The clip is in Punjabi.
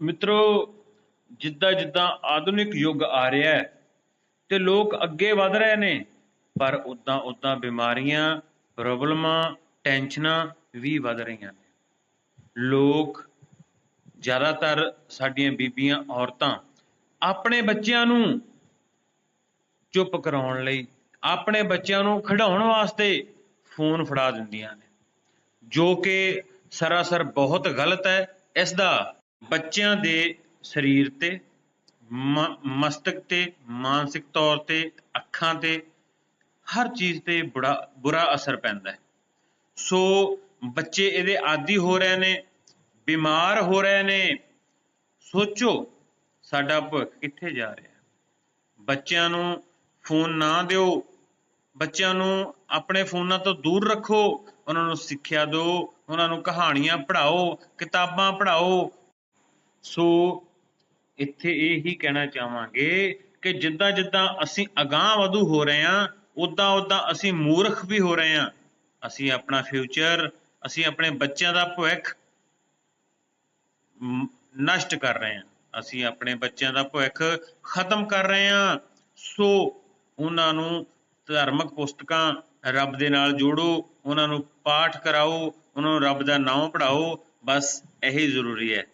ਮਿੱਤਰੋ, ਜਿੱਦਾਂ ਜਿੱਦਾਂ ਆਧੁਨਿਕ ਯੁੱਗ ਆ ਰਿਹਾ ਹੈ ਤੇ ਲੋਕ ਅੱਗੇ ਵਧ ਰਹੇ ਨੇ, ਪਰ ਉਦਾਂ ਉਦਾਂ ਬਿਮਾਰੀਆਂ, ਪ੍ਰੋਬਲਮਾਂ, ਟੈਨਸ਼ਨਾਂ ਵੀ ਵਧ ਰਹੀਆਂ ਨੇ। ਲੋਕ ਜ਼ਿਆਦਾਤਰ ਸਾਡੀਆਂ ਬੀਬੀਆਂ, ਔਰਤਾਂ ਆਪਣੇ ਬੱਚਿਆਂ ਨੂੰ ਚੁੱਪ ਕਰਾਉਣ ਲਈ, ਆਪਣੇ ਬੱਚਿਆਂ ਨੂੰ ਖਿਡਾਉਣ ਵਾਸਤੇ ਫੋਨ ਫੜਾ ਦਿੰਦੀਆਂ ਨੇ, ਜੋ ਕਿ ਸਰਾਸਰ ਬਹੁਤ ਗਲਤ ਹੈ, ਇਸ ਦਾ ਬੱਚਿਆਂ ਦੇ ਸਰੀਰ ਤੇ, ਮ- ਮਸਤਕ ਤੇ, ਮਾਨਸਿਕ ਤੌਰ ਤੇ, ਅੱਖਾਂ ਤੇ, ਹਰ ਚੀਜ਼ ਤੇ ਬੁਰਾ ਬੁਰਾ ਅਸਰ ਪੈਂਦਾ ਹੈ। ਸੋ ਬੱਚੇ ਇਹਦੇ ਆਦੀ ਹੋ ਰਹੇ ਨੇ, ਬਿਮਾਰ ਹੋ ਰਹੇ ਨੇ। ਸੋਚੋ ਸਾਡਾ ਭਵਿੱਖ ਕਿੱਥੇ ਜਾ ਰਿਹਾ ਬੱਚਿਆਂ ਨੂੰ ਫੋਨ ਨਾ ਦਿਓ। ਬੱਚਿਆਂ ਨੂੰ ਆਪਣੇ ਫੋਨਾਂ ਤੋਂ ਦੂਰ ਰੱਖੋ। ਉਹਨਾਂ ਨੂੰ ਸਿੱਖਿਆ ਦਿਓ। ਉਹਨਾਂ ਨੂੰ ਕਹਾਣੀਆਂ ਪੜ੍ਹਾਓ, ਕਿਤਾਬਾਂ ਪੜ੍ਹਾਓ। ਸੋ ਇੱਥੇ ਇਹ ਹੀ ਕਹਿਣਾ ਚਾਹਾਂਗੇ ਕਿ ਜਿੱਦਾਂ ਜਿੱਦਾਂ ਅਸੀਂ ਅਗਾਂਹ ਵਧੂ ਹੋ ਰਹੇ ਹਾਂ ਉਦਾਂ ਉਦਾਂ ਅਸੀਂ ਮੂਰਖ ਵੀ ਹੋ ਰਹੇ ਹਾਂ। ਅਸੀਂ ਆਪਣਾ ਫਿਊਚਰ, ਅਸੀਂ ਆਪਣੇ ਬੱਚਿਆਂ ਦਾ ਭਵਿੱਖ ਨਸ਼ਟ ਕਰ ਰਹੇ ਹਾਂ। ਅਸੀਂ ਆਪਣੇ ਬੱਚਿਆਂ ਦਾ ਭਵਿੱਖ ਖਤਮ ਕਰ ਰਹੇ ਹਾਂ। ਸੋ ਉਹਨਾਂ ਨੂੰ ਧਾਰਮਿਕ ਪੁਸਤਕਾਂ ਰੱਬ ਦੇ ਨਾਲ ਜੋੜੋ, ਉਹਨਾਂ ਨੂੰ ਪਾਠ ਕਰਾਓ, ਉਹਨਾਂ ਨੂੰ ਰੱਬ ਦਾ ਨਾਮ ਪੜ੍ਹਾਓ, ਬਸ ਇਹੀ ਜ਼ਰੂਰੀ ਹੈ।